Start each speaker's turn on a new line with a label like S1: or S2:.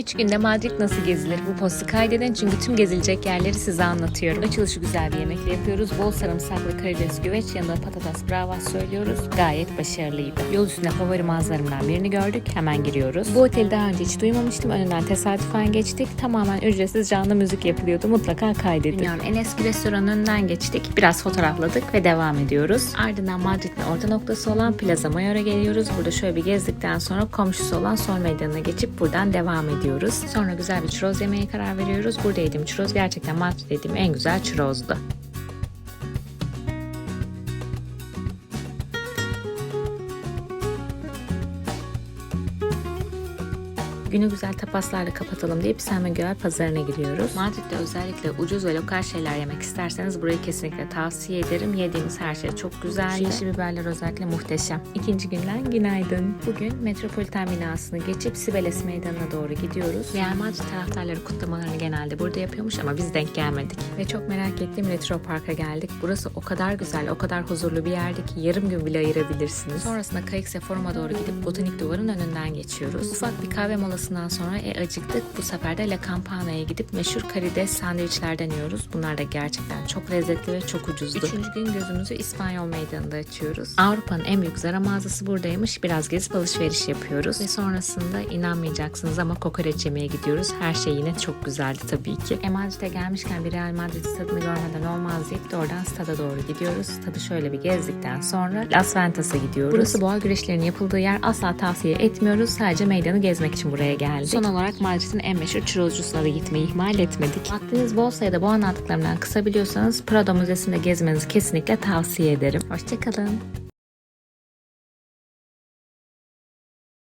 S1: 3 günde Madrid nasıl gezilir? Bu postu kaydedin çünkü tüm gezilecek yerleri size anlatıyorum. Açılışı güzel bir yemekle yapıyoruz. Bol sarımsaklı karides güveç yanında patates bravas söylüyoruz. Gayet başarılıydı. Yol üstünde favori mağazalarımdan birini gördük. Hemen giriyoruz. Bu oteli daha önce hiç duymamıştım. Önünden tesadüfen geçtik. Tamamen ücretsiz canlı müzik yapılıyordu. Mutlaka kaydedin. Dünyanın en eski restoranın önünden geçtik. Biraz fotoğrafladık ve devam ediyoruz. Ardından Madrid'in orta noktası olan Plaza Mayor'a geliyoruz. Burada şöyle bir gezdikten sonra komşusu olan Sol Meydanı'na geçip buradan devam ediyoruz. Sonra güzel bir churros yemeye karar veriyoruz. Burada yediğim churros gerçekten Madrid'de yediğim en güzel churros'du. Günü güzel tapaslarla kapatalım deyip San Miguel pazarına gidiyoruz. Madrid'de özellikle ucuz ve lokal şeyler yemek isterseniz burayı kesinlikle tavsiye ederim. Yediğimiz her şey çok güzel. Yeşil biberler özellikle muhteşem. İkinci günden günaydın. Bugün Metropolitan binasını geçip Sibeles Meydanı'na doğru gidiyoruz. Real Madrid taraftarları kutlamalarını genelde burada yapıyormuş ama biz denk gelmedik. Ve çok merak ettiğim Retro Park'a geldik. Burası o kadar güzel, o kadar huzurlu bir yerde ki yarım gün bile ayırabilirsiniz. Sonrasında Kayıkse Forum'a doğru gidip botanik duvarın önünden geçiyoruz. Ufak bir kahve molasından sonra e acıktık. Bu sefer de La Campana'ya gidip meşhur karides sandviçlerden yiyoruz. Bunlar da gerçekten çok lezzetli ve çok ucuzdu. Üçüncü gün gözümüzü İspanyol Meydanı'nda açıyoruz. Avrupa'nın en büyük Zara mağazası buradaymış. Biraz gezip alışveriş yapıyoruz. Ve sonrasında inanmayacaksınız ama kokoreç yemeye gidiyoruz. Her şey yine çok güzeldi tabii ki. E Madrid'e gelmişken bir Real Madrid stadını görmeden olmaz deyip de oradan stada doğru gidiyoruz. Stadı şöyle bir gezdikten sonra Las Ventas'a gidiyoruz. Burası boğa güreşlerinin yapıldığı yer. Asla tavsiye etmiyoruz. Sadece meydanı gezmek için buraya geldik. Son olarak Madrid'in en meşhur churroscusuna da gitmeyi ihmal etmedik. Vaktiniz bol sayıda bu anlattıklarımdan kısabiliyorsanız Prado Müzesi'nde gezmenizi kesinlikle tavsiye ederim. Hoşçakalın.